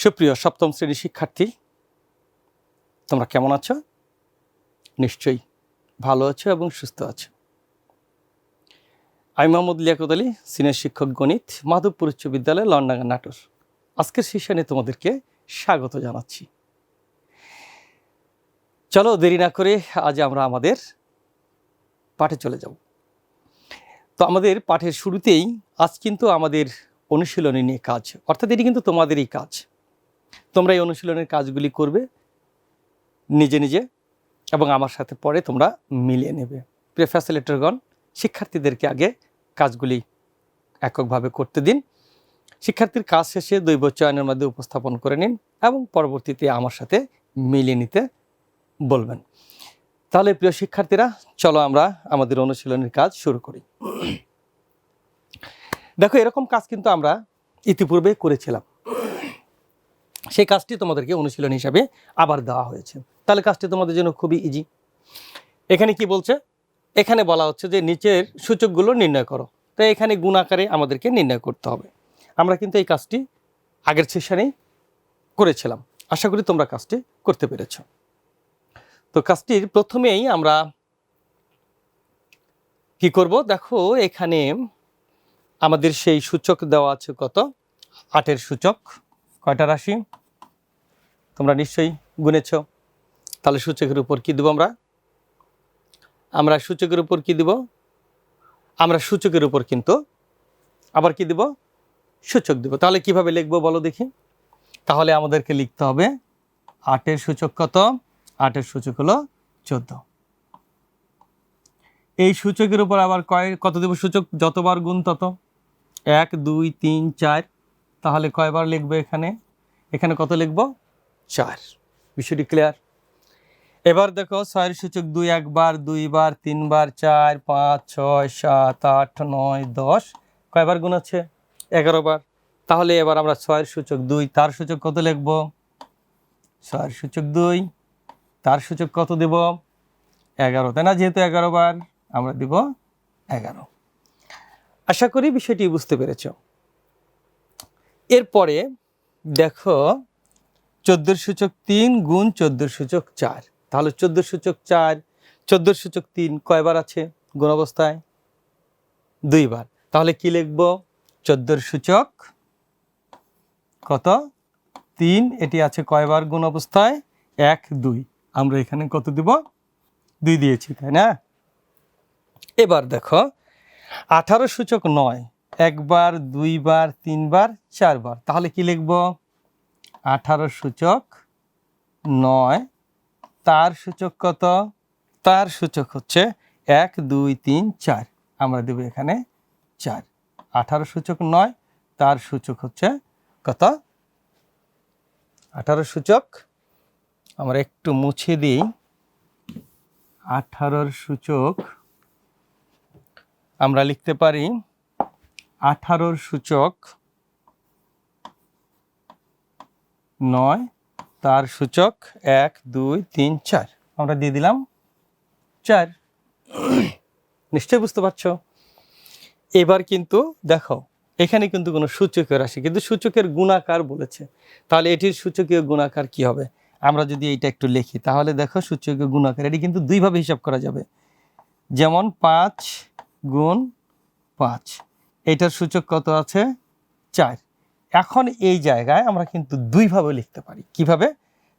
সুপ্রিয় সপ্তম শ্রেণির শিক্ষার্থী, তোমরা কেমন আছো? নিশ্চয়ই ভালো আছো এবং সুস্থ আছো। আমি মোহাম্মদ লিয়াকত আলী, সিনিয়র শিক্ষক গণিত, মাধবপুর উচ্চ বিদ্যালয়, লন্ডাঙ্গা নাটোর। আজকের সেশনে তোমাদেরকে স্বাগত জানাচ্ছি। চলো দেরি না করে আজ আমরা আমাদের পাঠে চলে যাব। তো আমাদের পাঠের শুরুতেই আজ কিন্তু আমাদের অনুশীলনী নিয়ে কাজ, অর্থাৎ এটি কিন্তু তোমাদেরই কাজ। তোমরা এই অনুশীলনের কাজগুলি করবে নিজে নিজে এবং আমার সাথে পরে তোমরা মিলিয়ে নেবে। প্রিয় ফ্যাসিলিটারগণ শিক্ষার্থীদেরকে আগে কাজগুলি এককভাবে করতে দিন। শিক্ষার্থীর কাজ শেষে দৈব চয়নের মধ্যে উপস্থাপন করে নিন এবং পরবর্তীতে আমার সাথে মিলিয়ে নিতে বলবেন। তাহলে প্রিয় শিক্ষার্থীরা, চলো আমরা আমাদের অনুশীলনের কাজ শুরু করি। দেখো, এরকম কাজ কিন্তু আমরা ইতিপূর্বে করেছিলাম। সেই কাজটি তোমাদেরকে অনুশীলন হিসাবে আবার দেওয়া হয়েছে। তাহলে কাজটি তোমাদের জন্য খুবই ইজি এখানে কি বলছে? এখানে বলা হচ্ছে যে নিচের সূচকগুলো নির্ণয় করো। তো এখানে গুণ আকারে আমাদেরকে নির্ণয় করতে হবে। আমরা কিন্তু এই কাজটি আগের সেশনেই করেছিলাম। আশা করি তোমরা কাজটি করতে পেরেছ। তো কাজটির প্রথমেই আমরা কি করব? দেখো, এখানে আমাদের সেই সূচক দেওয়া আছে কত? আটের সূচক। কয়টা রাশি? তোমরা নিশ্চয়ই গুনেছ। তাহলে সূচকের উপর কি দেব আমরা? আমরা সূচকের উপর কি দিব? আমরা সূচকের উপর কিন্তু আবার কি দিব? সূচক দিব। তাহলে কীভাবে লিখব বলো দেখি। তাহলে আমাদেরকে লিখতে হবে আটের সূচক কত? আটের সূচক হলো চোদ্দ। এই সূচকের উপর আবার কয় কত দেব সূচক? যতবার গুণ তত। এক, দুই, তিন, চার। তাহলে কয়বার লিখবে এখানে? এখানে কত লিখব? চার। বিষয়টি ক্লিয়ার এবার দেখো ছয়ের সূচক দুই, একবার, দুইবার, তিনবার, চার, পাঁচ, ছয়, সাত, আট, নয়, দশ। কয়বার গুণ আছে এগারো বার। তাহলে এবার আমরা ছয়ের সূচক দুই, তার সূচক কত লিখব? ছয়ের সূচক দুই, তার সূচক কত দেব? এগারো। তাই না? যেহেতু এগারো বার, আমরা দিব এগারো। আশা করি বিষয়টি বুঝতে পেরেছ। এরপরে দেখো, চোদ্দোর সূচক তিন গুণ চোদ্দোর সূচক চার। তাহলে চোদ্দোর সূচক চার, চোদ্দোর সূচক তিন কয়বার আছে গুণ অবস্থায়? দুইবার। তাহলে কি লিখব? চোদ্দোর সূচক কত? তিন, এটি আছে কয়বার গুণ অবস্থায়? এক, দুই। আমরা এখানে কত দিব? দুই দিয়েছি, তাই না? এবার দেখো, আঠারো সূচক নয় একবার, দুইবার, তিনবার, চারবার। তাহলে কি লিখব? আঠারো সূচক নয়। তার সূচক কত? তার সূচক হচ্ছে এক, দুই, তিন, চার। আমরা দেব এখানে চার। আঠারো সূচক নয়, তার সূচক হচ্ছে কত? আঠারো সূচক, আমরা একটু মুছে দিই। আঠারোর সূচক আমরা লিখতে পারি আঠারোর সূচক নয়, তার সূচক এক, দুই, তিন, চার। আমরা দিয়ে দিলাম চার। নিশ্চয়ই বুঝতে পারছ? এবার কিন্তু দেখো, এখানে কিন্তু কোনো সূচকের রাশি, কিন্তু সূচকের গুণাকার বলেছে। তাহলে এটির সূচকীয় গুণাকার কি হবে? আমরা যদি এইটা একটু লিখি, তাহলে দেখো সূচকীয় গুণাকার, এটি কিন্তু দুইভাবে হিসাব করা যাবে। যেমন পাঁচ গুণ পাঁচ। এটার সূচক কত আছে? চার। এখন এই জায়গায় আমরা কিন্তু দুইভাবে লিখতে পারি। কীভাবে?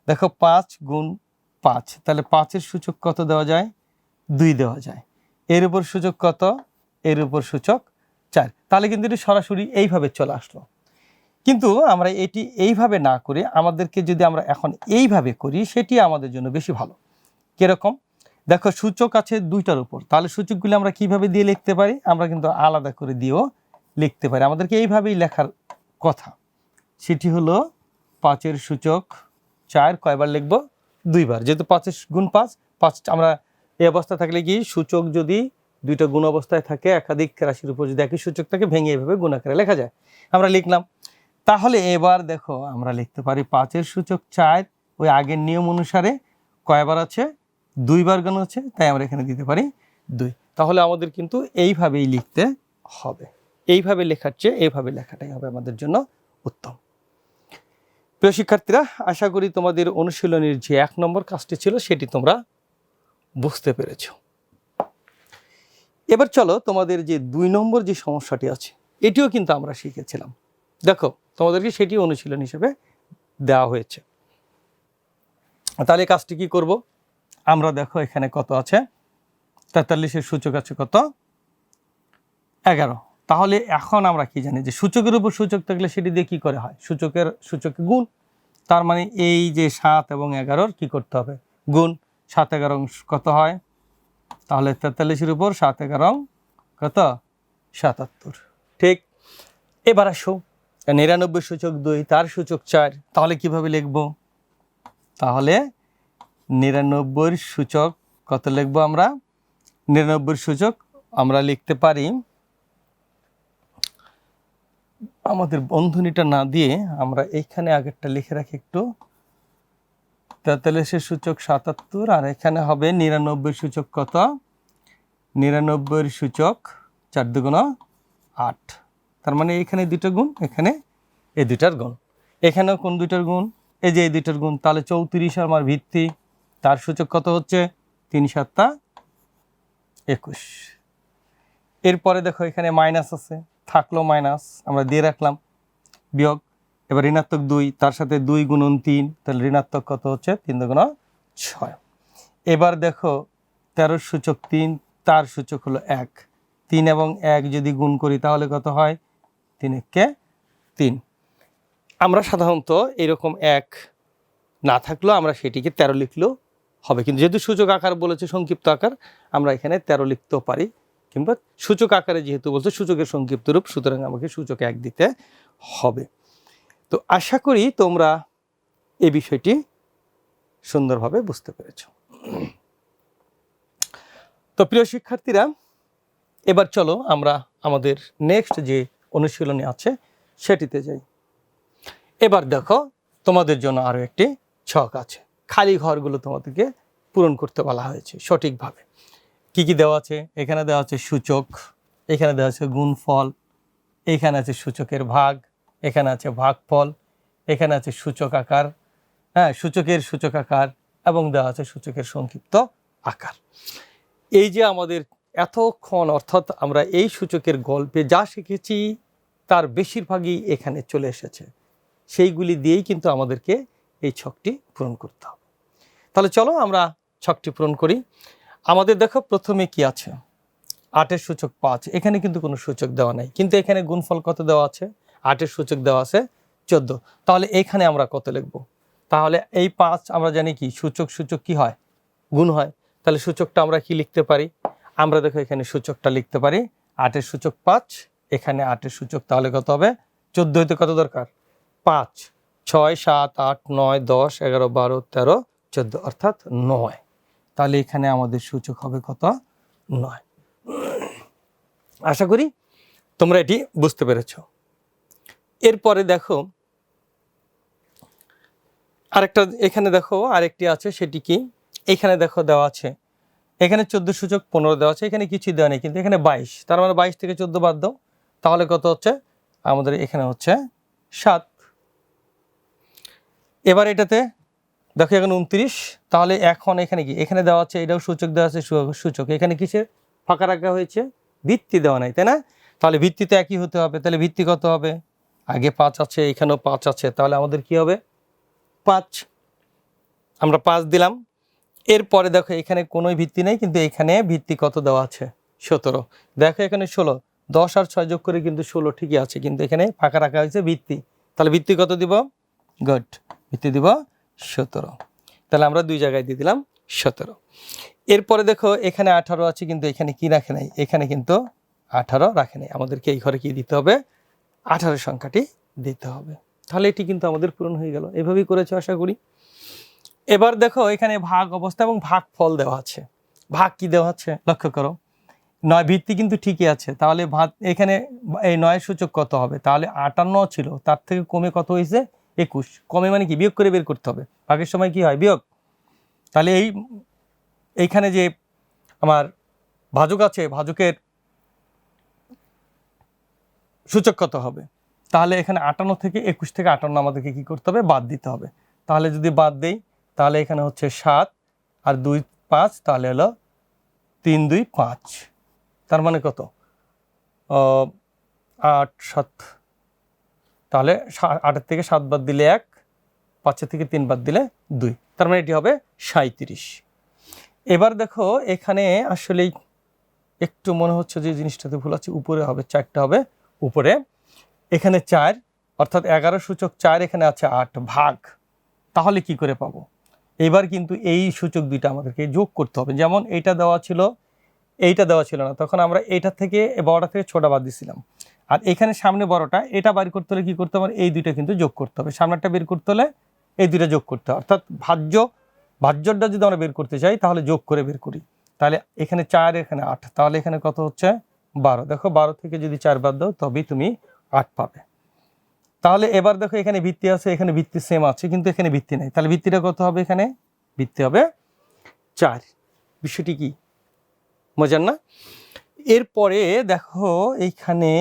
দেখো পাঁচ গুণ পাঁচ। তাহলে পাঁচের সূচক কত দেওয়া যায়? দুই দেওয়া যায়। এর উপর সূচক কত? এর উপর সূচক চার। তাহলে কিন্তু এটি সরাসরি এইভাবে চলে আসলো। কিন্তু আমরা এটি এইভাবে না করে আমাদেরকে যদি আমরা এখন এইভাবে করি, সেটি আমাদের জন্য বেশি ভালো। কীরকম? দেখো সূচক আছে দুইটার উপর। তাহলে সূচকগুলি আমরা কীভাবে দিয়ে লিখতে পারি? আমরা কিন্তু আলাদা করে দিয়েও লিখতে পারি। আমাদেরকে এইভাবেই লেখার কথা। সেটি হলো পাঁচের সূচক চার, কয়বার লিখব? দুইবার। যেহেতু পাঁচের গুণ পাঁচ পাঁচ আমরা এই অবস্থা থাকলে কি? সূচক যদি দুইটা গুণ অবস্থায় থাকে, একাধিক রাশির উপর যদি একই সূচক থাকে ভেঙে এইভাবে গুণ আকারে লেখা যায়। আমরা লিখলাম, তাহলে এবার দেখো, আমরা লিখতে পারি পাঁচের সূচক চার, ওই আগের নিয়ম অনুসারে কয়বার আছে? দুইবার গুণ আছে, তাই আমরা এখানে দিতে পারি দুই। তাহলে আমাদের কিন্তু এইভাবেই লিখতে হবে। এইভাবে লেখার চেয়ে এইভাবে লেখাটাই হবে আমাদের জন্য উত্তম। প্রিয় শিক্ষার্থীরা, আশা করি তোমাদের অনুশীলনের যে এক নম্বর কাজটি ছিল সেটি তোমরা বুঝতে পেরেছ। এবার চলো তোমাদের যে দুই নম্বর যে সমস্যাটি আছে, এটিও কিন্তু আমরা শিখেছিলাম। দেখো, তোমাদেরকে সেটি অনুশীলন হিসেবে দেওয়া হয়েছে। তাহলে কাজটি কি করব? আমরা দেখো এখানে কত আছে, তেতাল্লিশের সূচক আছে কত? এগারো। তাহলে এখন আমরা কি জানি যে সূচকের উপর সূচক থাকলে সেটি দিয়ে কি করে হয়? সূচকের, সূচকে গুণ, তার মানে এই যে সাত এবং এগারোর কি করতে হবে? গুণ, সাত এগারো কত হয়? তাহলে তেতাল্লিশের উপর সাত এগারো কত? সাতাত্তর। ঠিক? এবার আসো। নিরানব্বই সূচক দুই, তার সূচক চার, তাহলে কীভাবে লিখব? তাহলে নিরানব্বইয়ের সূচক কত লিখব আমরা? নিরানব্বইয়ের সূচক আমরা লিখতে পারি আমাদের বন্ধনীটা না দিয়ে আমরা এইখানে আগেরটা লিখে রাখি একটু। তেতাল্লিশের সূচক সাতাত্তর, আর এখানে হবে নিরানব্বই সূচক কত? নিরানব্বইয়ের সূচক চার দুগুণ আট। তার মানে এখানে দুটো গুণ, এখানে এই দুটার গুণ। এখানেও কোন দুইটার গুণ? এই যে এই দুইটার গুণ, তাহলে চৌত্রিশ আমার ভিত্তি, তার সূচক কত হচ্ছে? তিন সাতটা একুশ। এরপরে দেখো এখানে মাইনাস আছে। থাকল মাইনাস, আমরা দিয়ে রাখলাম বিয়োগ। এবার ঋণাত্মক দুই, তার সাথে দুই গুণন তিন, তাহলে ঋণাত্মক কত হচ্ছে? তিন দুগুণ ছয়। এবার দেখো তেরোর সূচক তিন, তার সূচক হলো এক। তিন এবং এক যদি গুণ করি, তাহলে কত হয়? তিন এককে তিন। আমরা সাধারণত এরকম এক না থাকলেও আমরা সেটিকে তেরো লিখলেও হবে। কিন্তু যেহেতু সূচক আকার বলেছে, সংক্ষিপ্ত আকার, আমরা এখানে তেরো লিখতেও পারি। কিংবা সূচক আকারে যেহেতু বলছে, সূচকের সংক্ষিপ্ত রূপ সুতরাং আমাকে সূচক এক দিতে হবে। তো আশা করি তোমরা এই বিষয়টি সুন্দরভাবে বুঝতে পেরেছ। তো প্রিয় শিক্ষার্থীরা, এবার চলো আমরা আমাদের নেক্সট যে অনুশীলনী আছে, সেটিতে যাই। এবার দেখো, তোমাদের জন্য আরও একটি ছক আছে। খালি ঘরগুলো তোমাদেরকে পূরণ করতে বলা হয়েছে সঠিকভাবে। কি কি দেওয়া আছে? এখানে দেওয়া আছে সূচক, এখানে দেওয়া আছে গুণফল, এখানে আছে সূচকের ভাগ, এখানে আছে ভাগফল, এখানে আছে সূচক আকার হ্যাঁ সূচকের সূচক আকার এবং দেওয়া আছে সূচকের সংক্ষিপ্ত আকার। এই যে আমাদের এতক্ষণ অর্থাৎ আমরা এই সূচকের গল্পে যা শিখেছি, তার বেশিরভাগই এখানে চলে এসেছে। সেইগুলি দিয়েই কিন্তু আমাদেরকে এই ছকটি পূরণ করতে হবে। তাহলে চলো আমরা ছকটি পূরণ করি। আমাদের দেখো প্রথমে কি আছে? আটের সূচক পাঁচ। এখানে কিন্তু কোনো সূচক দেওয়া নাই। কিন্তু এখানে গুণফল কত দেওয়া আছে? আটের সূচক দেওয়া আছে চোদ্দ। তাহলে এখানে আমরা কত লিখব? তাহলে এই পাঁচ আমরা জানি কি? সূচক সূচক কি হয়? গুণ হয়। তাহলে সূচকটা আমরা কি লিখতে পারি? আমরা দেখো এখানে সূচকটা লিখতে পারি। আটের সূচক পাঁচ, এখানে আটের সূচক তাহলে কত হবে? চোদ্দ হইতে কত দরকার? পাঁচ। ছয়, সাত, আট, নয়, দশ, এগারো, বারো, তেরো, চোদ্দ, অর্থাৎ নয়। তাহলে এখানে আমাদের সূচক হবে কত নয়। আশা করি তোমরা এটি বুঝতে পেরেছ। এরপরে দেখো, আরেকটা এখানে দেখো, আরেকটি আছে, সেটি কি? এখানে দেখো দেওয়া আছে, এখানে চোদ্দ সূচক পনেরো দেওয়া আছে, এখানে কিছুই দেওয়া নেই, কিন্তু এখানে বাইশ, তার মানে বাইশ থেকে চোদ্দ বাদ দাও, তাহলে কত হচ্ছে? আমাদের এখানে হচ্ছে সাত। এবার এটাতে দেখো, এখানে উনত্রিশ। তাহলে এখন এখানে কি? এখানে দেওয়া আছে, এটাও সূচক দেওয়া আছে সূচক। এখানে কিসের? ফাঁকা রাখা হয়েছে। ভিত্তি দেওয়া নাই, তাই না? তাহলে ভিত্তিতে একই হতে হবে। তাহলে ভিত্তি কত হবে? আগে পাঁচ আছে, এখানেও পাঁচ আছে। তাহলে আমাদের কি হবে? পাঁচ। আমরা পাঁচ দিলাম। এরপরে দেখো, এখানে কোনোই ভিত্তি নেই, কিন্তু এখানে ভিত্তি কত দেওয়া আছে? সতেরো। দেখো, এখানে ষোলো। দশ আর ছয় যোগ করে কিন্তু ষোলো ঠিকই আছে, কিন্তু এখানে ফাঁকা রাখা হয়েছে ভিত্তি। তাহলে ভিত্তি কত দিব? গুড। ভিত্তি দিব সতেরো। তাহলে আমরা দুই জায়গায় দিয়ে দিলাম সতেরো। এরপরে দেখো, এখানে আঠারো আছে, কিন্তু এখানে কি রাখে নাই? এখানে কিন্তু আঠারো রাখে নাই। আমাদেরকে এই ঘরে কি দিতে হবে? আঠারো সংখ্যাটি দিতে হবে। তাহলে এটি কিন্তু আমাদের পূরণ হয়ে গেল। এভাবেই করেছ আশা করি। এবার দেখো, এখানে ভাগ অবস্থা এবং ভাগ ফল দেওয়া আছে। ভাগ কি দেওয়া আছে? লক্ষ্য করো। নয় ভিত্তি কিন্তু ঠিকই আছে। তাহলে ভাত এখানে এই নয় সূচক কত হবে? তাহলে আটান্ন ছিল। তার থেকে কমে কত হয়েছে? একুশ। কমে মানে কি? বিয়োগ করে বের করতে হবে। ভাগের সময় কি হয়? বিয়োগ। তাহলে এই, এইখানে যে আমার ভাজক আছে, ভাজকের সূচক কত হবে? তাহলে এখানে আটান্ন থেকে একুশ থেকে আটান্ন আমাদেরকে কি করতে হবে? বাদ দিতে হবে। তাহলে যদি বাদ দেই, তাহলে এখানে হচ্ছে সাত আর দুই পাঁচ, তাহলে হলো তিন, দুই, পাঁচ। তার মানে কত? আট, সাত তাহলে আটের থেকে সাত বাদ দিলে এক, পাঁচের থেকে তিন বাদ দিলে দুই। তার মানে এটি হবে সাঁত্রিশ এবার দেখো এখানে আসলেই একটু মনে হচ্ছে যে জিনিসটাতে ভুল আছে, উপরে হবে, চারটা হবে, উপরে। এখানে চার, অর্থাৎ এগারো সূচক চার এখানে আছে আট ভাগ। তাহলে কি করে পাবো? এবার কিন্তু এই সূচক দুইটা আমাদেরকে যোগ করতে হবে। যেমন এইটা দেওয়া ছিল, এইটা দেওয়া ছিল না। তখন আমরা এইটা থেকে এ বড়টা থেকে ছোটা বাদ দিছিলাম। আর এখানে সামনে বড়টা, এটা বাড়ি করতে হলে কি করতে হবে? এই দুইটা কিন্তু যোগ করতে হবে। সামনেরটা বের করতে হলে এই দুইটা যোগ করতে হবে। অর্থাৎ ভাজ্য, ভাজ্যটা যদি আমরা বের করতে চাই, তাহলে যোগ করে বের করি। তাহলে এখানে চার, এখানে আট। তাহলে এখানে কত হচ্ছে? বারো। দেখো, বারো থেকে যদি চার বাদ দাও, তবেই তুমি আট পাবে। তাহলে এবার দেখো, এখানে ভিত্তি আছে, এখানে ভিত্তি সেম আছে, কিন্তু এখানে ভিত্তি নেই। তাহলে ভিত্তিটা কত হবে এখানে? ভিত্তি হবে চার। বিষয়টি কি? মজার না? এরপরে দেখো, এইখানে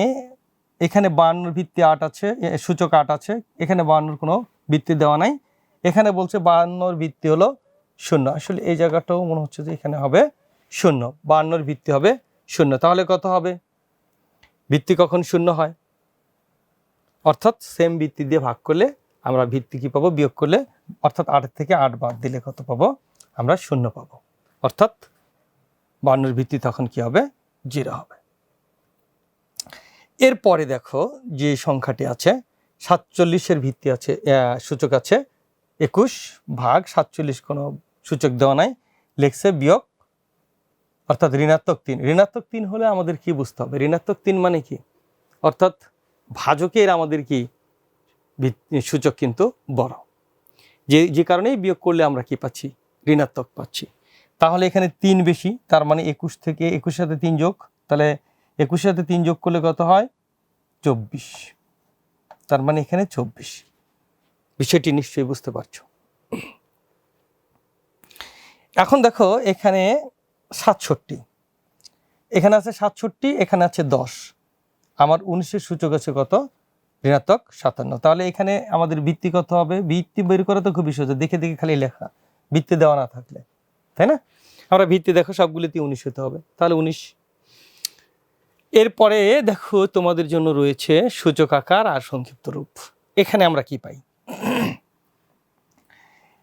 এখানে বান্নর ভিত্তি আট আছে সূচক আট আছে, এখানে বান্নর কোনো ভিত্তি দেওয়া নাই। এখানে বলছে বান্নর ভিত্তি হলো শূন্য। আসলে এই জায়গাটাও মনে হচ্ছে যে এখানে হবে শূন্য। বান্নর ভিত্তি হবে শূন্য। তাহলে কত হবে? ভিত্তি কখন শূন্য হয়? অর্থাৎ সেম ভিত্তি দিয়ে ভাগ করলে আমরা ভিত্তি কি পাবো? বিয়োগ করলে অর্থাৎ আট থেকে আট বাদ দিলে কত পাবো? আমরা শূন্য পাবো। অর্থাৎ বান্নর ভিত্তি তখন কি হবে? জিরো হবে। এরপরে দেখো যে সংখ্যাটি আছে, সাতচল্লিশের ভিত্তি আছে সূচক আছে, একুশ ভাগ সাতচল্লিশ কোনো সূচক দেওয়া নাই, লেখছে বিয়োগ, অর্থাৎ ঋণাত্মক তিন। ঋণাত্মক তিন হলে আমাদের কি বুঝতে হবে? ঋণাত্মক তিন মানে কি? অর্থাৎ ভাজকের আমাদের কি সূচক কিন্তু বড়। যে যে কারণেই বিয়োগ করলে আমরা কি পাচ্ছি? ঋণাত্মক পাচ্ছি। তাহলে এখানে তিন বেশি, তার মানে একুশ থেকে একুশ সাথে তিন যোগ, তাহলে একুশের সাথে তিন যোগ করলে কত হয়? চব্বিশ। তার মানে এখানে চব্বিশ। বিষয়টি নিশ্চয়ই বুঝতে পারছ। এখন দেখো, এখানে সাতষট্টি। এখানে আছে সাতষট্টি, এখানে আছে দশ। আমার উনিশের সূচক আছে কত? ঋণাত্মক সাতান্ন। তাহলে এখানে আমাদের ভিত্তি কত হবে? ভিত্তি বের করা তো খুবই সহজ দেখে দেখে খালি লেখা। ভিত্তি দেওয়া না থাকলে। তাই না? আমরা ভিত্তি দেখো সবগুলিতে উনিশ হতে হবে। তাহলে উনিশ এরপরে দেখো তোমাদের জন্য রয়েছে সূচক আকার আর সংক্ষিপ্ত রূপ। এখানে আমরা কি পাই?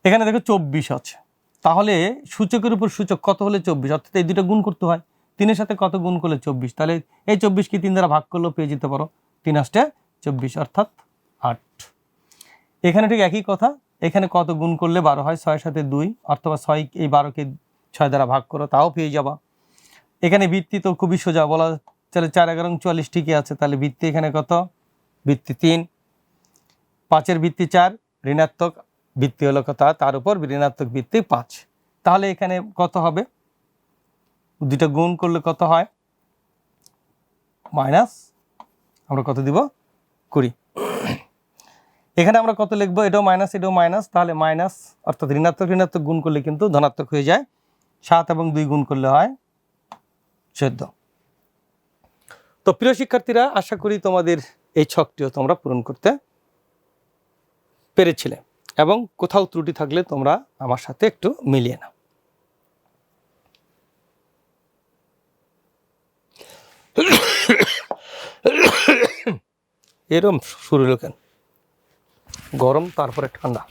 এখানে দেখো চব্বিশ আছে। তাহলে সূচকের উপর সূচক কত হলে চব্বিশ? অর্থাৎ এই দুটো গুণ করতে হয়। তিনের সাথে কত গুণ করলে চব্বিশ? তাহলে এই চব্বিশ কি তিন দ্বারা ভাগ করলেও পেয়ে যেতে পারো। তিন আসতে চব্বিশ, অর্থাৎ আট। এখানে ঠিক একই কথা। এখানে কত গুণ করলে বারো হয়? ছয়ের সাথে দুই, অথবা ছয় এই বারোকে ছয় দ্বারা ভাগ করো, তাও পেয়ে যাবা। এখানে ভিত্তি তো খুবই সোজা। বলা তাহলে চার এগারো চুয়াল্লিশ ঠিকই আছে, তাহলে ভিত্তি এখানে কত? ভিত্তি তিন। পাঁচের ভিত্তি চার, ঋণাত্মক ভিত্তি হলো কত? তার উপর ঋণাত্মক ভিত্তি পাঁচ। তাহলে এখানে কত হবে? দুইটা গুণ করলে কত হয়? মাইনাস, আমরা কত দিব? কুড়ি। এখানে আমরা কত লিখব? এটাও মাইনাস এটাও মাইনাস, তাহলে মাইনাস, অর্থাৎ ঋণাত্মক ঋণাত্মক গুণ করলে কিন্তু ধনাত্মক হয়ে যায়। সাত এবং দুই গুণ করলে হয় চোদ্দ। তো প্রিয় শিক্ষার্থীরা, আশা করি তোমাদের এই ছকটিও তোমরা পূরণ করতে পেরেছিলে এবং কোথাও ত্রুটি থাকলে তোমরা আমার সাথে একটু মিলিয়ে নাও। এরম শুরু কেন? গরম, তারপরে ঠান্ডা।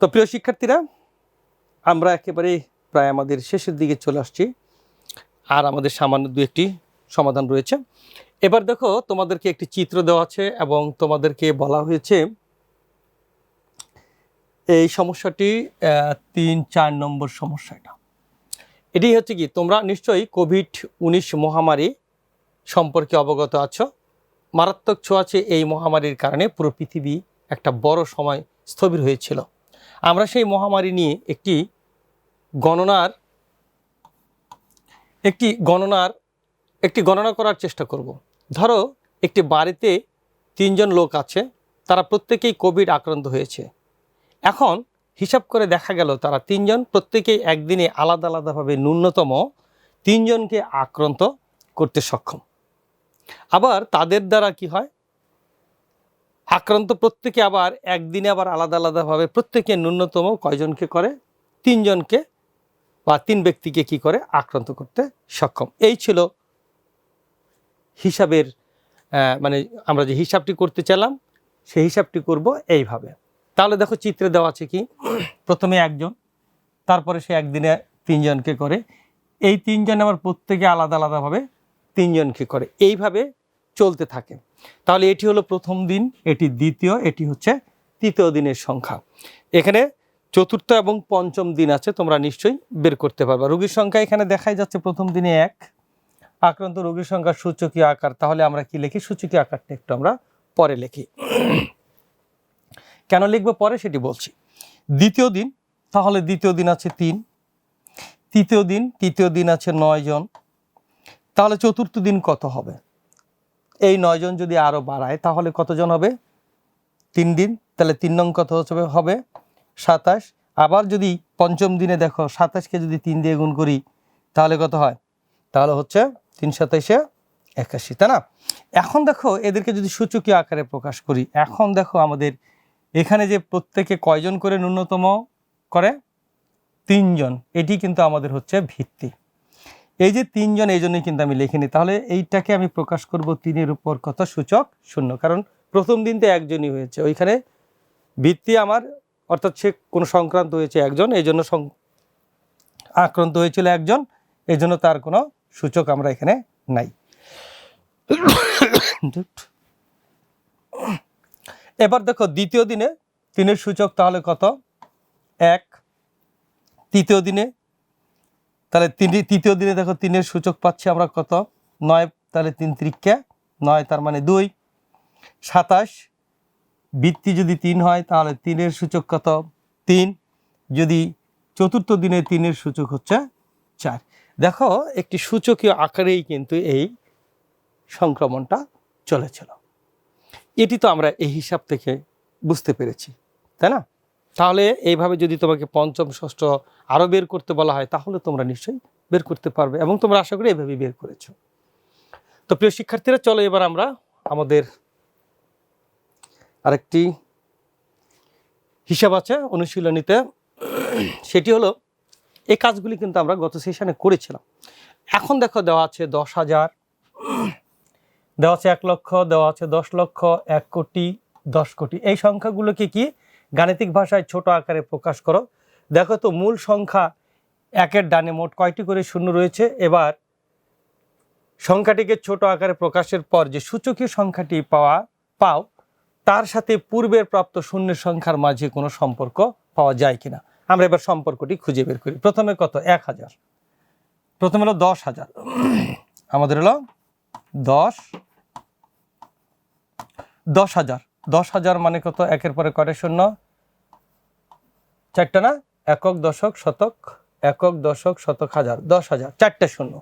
তো প্রিয় শিক্ষার্থীরা আমরা একেবারে প্রায় আমাদের শেষের দিকে চলে আসছি। আর আমাদের সামান্য দু একটি সমাধান রয়েছে। এবার দেখো, তোমাদেরকে একটি চিত্র দেওয়া আছে এবং তোমাদেরকে বলা হয়েছে, এই সমস্যাটি তিন চার নম্বর সমস্যা এটা এটি হচ্ছে কি, তোমরা নিশ্চয়ই কোভিড উনিশ মহামারী সম্পর্কে অবগত আছো। মারাত্মক ছোঁয়াচে এই মহামারীর কারণে পুরো পৃথিবী একটা বড় সময় স্থবির হয়েছিল। আমরা সেই মহামারী নিয়ে একটি গণনার একটি গণনার, একটি গণনা করার চেষ্টা করব। ধরো, একটি বাড়িতে তিনজন লোক আছে, তারা প্রত্যেকেই কোভিড আক্রান্ত হয়েছে। এখন হিসাব করে দেখা গেল, তারা তিনজন প্রত্যেকেই একদিনে আলাদা আলাদাভাবে ন্যূনতম তিনজনকে আক্রান্ত করতে সক্ষম। আবার তাদের দ্বারা কি হয়? আক্রান্ত প্রত্যেকে আবার একদিনে আবার আলাদা আলাদাভাবে প্রত্যেকে ন্যূনতম কয়জনকে করে? তিনজনকে বা তিন ব্যক্তিকে কি করে আক্রান্ত করতে সক্ষম? এই ছিল হিসাবের মানে আমরা যে হিসাবটি করতে চাইলাম, সেই হিসাবটি করব এইভাবে। তাহলে দেখো চিত্রে দেওয়া আছে কি? প্রথমে একজন, তারপরে সে একদিনে তিনজনকে করে। এই তিনজন আবার প্রত্যেকে আলাদা আলাদাভাবে তিনজনকে করে। এইভাবে চলতে থাকে। তাহলে এটি হলো প্রথম দিন, এটি দ্বিতীয়, এটি হচ্ছে তৃতীয় দিনের সংখ্যা। এখানে চতুর্থ এবং পঞ্চম দিন আছে, তোমরা নিশ্চয়ই বের করতে পারবে। রোগীর সংখ্যা এখানে দেখাই যাচ্ছে, প্রথম দিনে এক। আক্রান্ত রোগীর সংখ্যার সূচকীয় আকার, তাহলে আমরা কি লিখি? সূচকীয় আকারটা একটু আমরা পরে লিখি। কেন লিখব পরে? সেটি বলছি। দ্বিতীয় দিন, তাহলে দ্বিতীয় দিন আছে তিন। তৃতীয় দিন তৃতীয় দিন আছে নয় জন। তাহলে চতুর্থ দিন কত হবে? এই নয় জন যদি আরও বাড়ায়, তাহলে কতজন হবে? তিন দিন। তাহলে তিন নং কত হবে? সাতাশ। আবার যদি পঞ্চম দিনে দেখো সাতাশকে যদি তিন দিয়ে গুণ করি, তাহলে কত হয়? তাহলে হচ্ছে তিন সাতাশে একাশি, তাই না? এখন দেখো এদেরকে যদি সূচকীয় আকারে প্রকাশ করি, এখন দেখো আমাদের এখানে যে প্রত্যেকে কয়জন করে ন্যূনতম করে? তিনজন। এটি কিন্তু আমাদের হচ্ছে ভিত্তি। এই যে তিনজন, এই জন্যই কিন্তু আমি লিখিনি। তাহলে এইটাকে আমি প্রকাশ করব তিনের উপর কত? সূচক শূন্য। কারণ প্রথম দিন তো একজনই হয়েছে। ওইখানে ভিত্তি আমার অর্থাৎ সে কোনো সংক্রান্ত হয়েছে একজন, এই জন্য আক্রান্ত হয়েছিল একজন, এই জন্য তার কোনো সূচক আমরা এখানে নাই। এবার দেখো, দ্বিতীয় দিনে তিনের সূচক তাহলে কত? এক। তৃতীয় দিনে, তাহলে তিন তৃতীয় দিনে দেখো, তিনের সূচক পাচ্ছি আমরা কত? নয়, তাহলে তিন ত্রিকা নয়, তার মানে দুই। সাতাশ। বৃত্তি যদি তিন হয়, তাহলে তিনের সূচক কত? তিন। যদি চতুর্থ দিনে তিনের সূচক হচ্ছে চার। দেখো, একটি সূচকীয় আকারেই কিন্তু এই সংক্রমণটা চলেছিল। এটি তো আমরা এই হিসাব থেকে বুঝতে পেরেছি, তাই না? তাহলে এইভাবে যদি তোমাকে পঞ্চম, ষষ্ঠ আরও বের করতে বলা হয়, তাহলে তোমরা নিশ্চয়ই বের করতে পারবে এবং তোমরা আশা করি এইভাবেই বের করেছ। তো প্রিয় শিক্ষার্থীরা, চলো এবার আমরা আমাদের আরেকটি হিসাব আছে অনুশীলনীতে। সেটি হলো, এই কাজগুলি কিন্তু আমরা গত সেশনে করেছিলাম। এখন দেখো দেওয়া আছে দশ হাজার, দেওয়া আছে এক লক্ষ, দেওয়া আছে দশ লক্ষ, এক কোটি, দশ কোটি। এই সংখ্যাগুলোকে কি গাণিতিক ভাষায় ছোট আকারে প্রকাশ করো? দেখো তো, মূল সংখ্যা একের ডানে মোট কয়টি করে শূন্য রয়েছে? এবার সংখ্যাটিকে ছোট আকারে প্রকাশের পর যে সূচকীয় সংখ্যাটি পাওয়া, পাও তার সাথে পূর্বের প্রাপ্ত শূন্যের সংখ্যার মাঝে কোনো সম্পর্ক পাওয়া যায় কিনা? আমরা এবার সম্পর্কটি খুঁজে বের করি। প্রথমে কত? এক হাজার। প্রথমে হলো দশ হাজার। আমাদের হলো দশ। দশ হাজার। দশ হাজার মানে কত? একের পরে করে শূন্য? চারটা না? একক, দশক, শতক, একক, দশক, শতক, হাজার। দশ হাজার। চারটে শূন্য।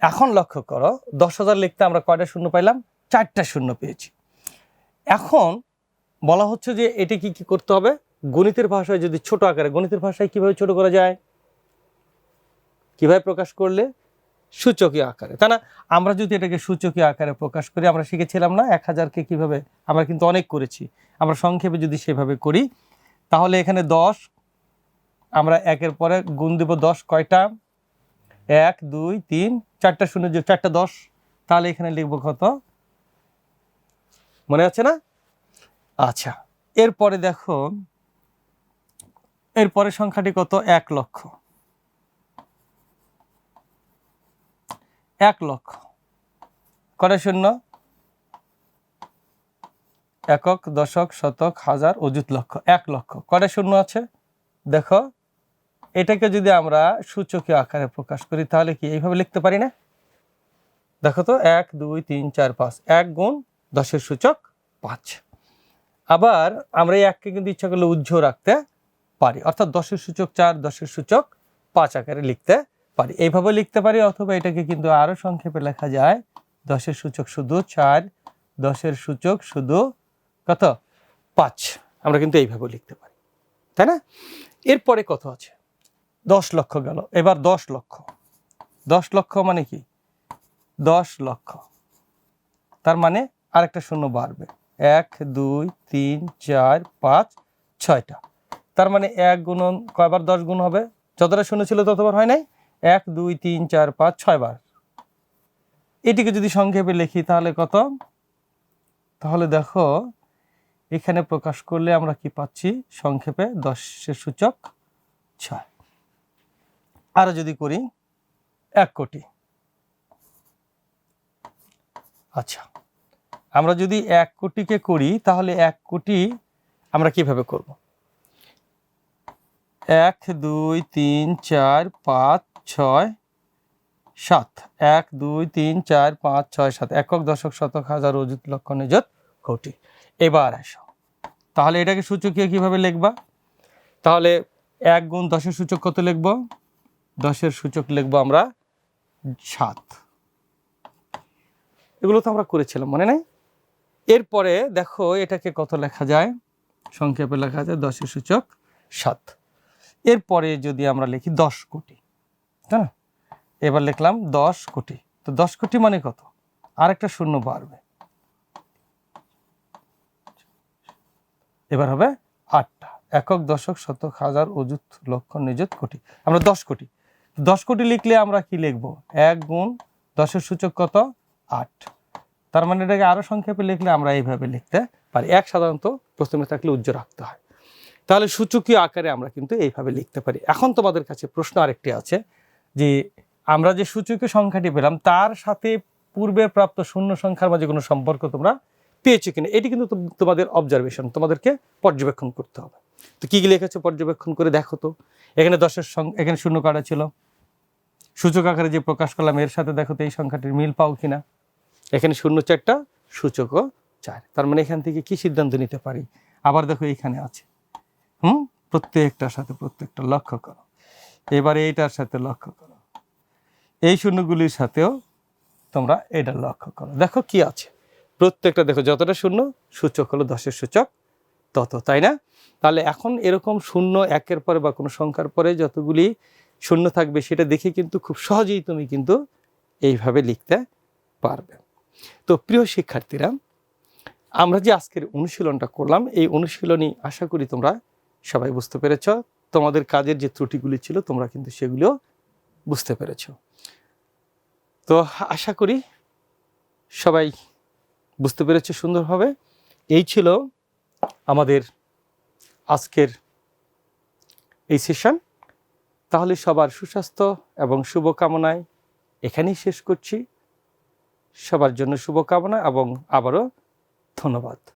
এখন লক্ষ্য করো, দশ হাজার লিখতে আমরা কয়টা শূন্য পাইলাম? চারটা শূন্য পেয়েছি। এখন বলা হচ্ছে যে এটি কি কি করতে হবে? গণিতের ভাষায় যদি ছোট আকারে, গণিতের ভাষায় কীভাবে ছোট করা যায়? কীভাবে প্রকাশ করলে? সূচকীয় আকারে, তাই না? আমরা যদি এটাকে সূচকীয় আকারে প্রকাশ করি, আমরা শিখেছিলাম না এক হাজারকে কীভাবে, আমরা কিন্তু অনেক করেছি। আমরা সংক্ষেপে যদি সেভাবে করি, তাহলে এখানে দশ, আমরা একের পরে গুণ দেব দশ, কয়টা? এক, দুই, তিন, চারটা শূন্য চারটা দশ, তাহলে এখানে লিখব কত? মনে আছে না? আচ্ছা এরপরে দেখো, এরপরে সংখ্যাটি কত? এক লক্ষ। এক লক্ষ। করে শূন্য? একক, দশক, শতক, হাজার, অযুত লক্ষ। এক লক্ষ। করে শূন্য আছে? দেখো, এটাকে যদি আমরা সূচকীয় আকারে প্রকাশ করি, তাহলে কি এইভাবে লিখতে পারি না? দেখো তো, এক, দুই, তিন, চার, পাঁচ। এক গুণ দশের সূচক পাঁচ। আবার আমরা এই এককে কিন্তু ইচ্ছা করলে উজ্জ্ব রাখতে পারি। অর্থাৎ দশের সূচক চার, দশের সূচক পাঁচ আকারে লিখতে পারি। এইভাবে লিখতে পারি অথবা এটাকে কিন্তু আরও সংক্ষেপে লেখা যায়, দশের সূচক শুধু চার, দশের সূচক শুধু কত? পাঁচ। আমরা কিন্তু এইভাবে লিখতে পারি। তাই না? এরপরে কত আছে? দশ লক্ষ গেল। এবার দশ লক্ষ। দশ লক্ষ মানে কি? দশ লক্ষ। তার মানে আরেকটা শূন্য বাড়বে। এক, দুই, তিন, চার, পাঁচ, ছয়টা। তার মানে এক গুণন, কয়বার দশ গুণ হবে? যতটা শূন্য ছিল ততবার হয় নাই? এক, দুই, তিন, চার, পাঁচ ছয় বার এটিকে যদি সংক্ষেপে লিখি তাহলে কত? তাহলে দেখো, এখানে প্রকাশ করলে আমরা কি পাচ্ছি? সংক্ষেপে দশের সূচক ছয়। আরও যদি করি, এক কোটি। আচ্ছা। আমরা যদি এক কোটিকে করি, তাহলে এক কোটি আমরা কীভাবে করব? এক, দুই, তিন, চার, পাঁচ, ছয়, সাত। এক, দুই, তিন, চার, পাঁচ, ছয়, সাত। একক দশক, শতক, হাজার অযুত, লক্ষ, নিযুত, কোটি। এবার আসো। তাহলে এটাকে সূচকীয় কীভাবে লিখবা? তাহলে এক গুণ দশের সূচক কত লিখব? দশের সূচক লিখব আমরা সাত। এগুলো তো আমরা করেছিলাম, মনে নাই? এরপরে দেখো, এটাকে কত লেখা যায়? সংক্ষেপে লেখা যায় দশের সূচক সাত। এরপরে যদি আমরা লিখি দশ কোটি, তাই না? এবার লিখলাম দশ কোটি। তো দশ কোটি মানে কত? আরেকটা শূন্য বাড়বে। এবার হবে আটটা। একক, দশক, শতক, হাজার, অযুত, লক্ষ, নিযুত কোটি। আমরা দশ কোটি। দশ কোটি লিখলে আমরা কি লিখব? এক গুণ দশের সূচক কত? আট। তার মানে এটাকে আরও সংক্ষেপে লিখলে আমরা এইভাবে লিখতে পারি। এক সাধারণত প্রথমে থাকলে উজ্জ্ব রাখতে হয়। তাহলে সূচকীয় আকারে আমরা কিন্তু এইভাবে লিখতে পারি। এখন তোমাদের কাছে প্রশ্ন আরেকটি আছে যে আমরা যে সূচকীয় সংখ্যাটি পেলাম, তার সাথে পূর্বে প্রাপ্ত শূন্য সংখ্যার মাঝে কোনো সম্পর্ক তোমরা পেয়েছ কিনা? এটি কিন্তু তোম- তোমাদের অবজারভেশন তোমাদেরকে পর্যবেক্ষণ করতে হবে। তো কী কী লিখেছো পর্যবেক্ষণ করে দেখো তো। এখানে দশের সং, এখানে শূন্য কাটা ছিল। সূচক আকারে যে প্রকাশ করলাম, এর সাথে দেখো তো এই সংখ্যাটির মিল পাও কিনা। এখানে শূন্য চারটা সূচকও চার। তার মানে এখান থেকে কি সিদ্ধান্ত নিতে পারি? আবার দেখো এখানে আছে। হুম? প্রত্যেকটার সাথে প্রত্যেকটা লক্ষ্য করো। এবারে এইটার সাথে লক্ষ্য করো। এই শূন্যগুলির সাথেও তোমরা এটা লক্ষ্য করো। দেখো কি আছে। প্রত্যেকটা দেখো যতটা শূন্য, সূচক হলো দশের সূচক, তত, তাই না? তাহলে এখন এরকম শূন্য একের পরে বা কোনো সংখ্যার পরে যতগুলি শূন্য থাকবে, সেটা দেখে কিন্তু খুব সহজেই তুমি কিন্তু এইভাবে লিখতে পারবে। তো প্রিয় শিক্ষার্থীরা, আমরা যে আজকের অনুশীলনটা করলাম, এই অনুশীলনী আশা করি তোমরা সবাই বুঝতে পেরেছ। তোমাদের কাজের যে ত্রুটিগুলি ছিল, তোমরা কিন্তু সেগুলিও বুঝতে পেরেছ। তো আশা করি সবাই বুঝতে পেরেছে সুন্দরভাবে। এই ছিল আমাদের আজকের এই সেশন। তাহলে সবার সুস্বাস্থ্য এবং শুভকামনায় এখানেই শেষ করছি। সবার জন্য শুভকামনা এবং আবারও ধন্যবাদ।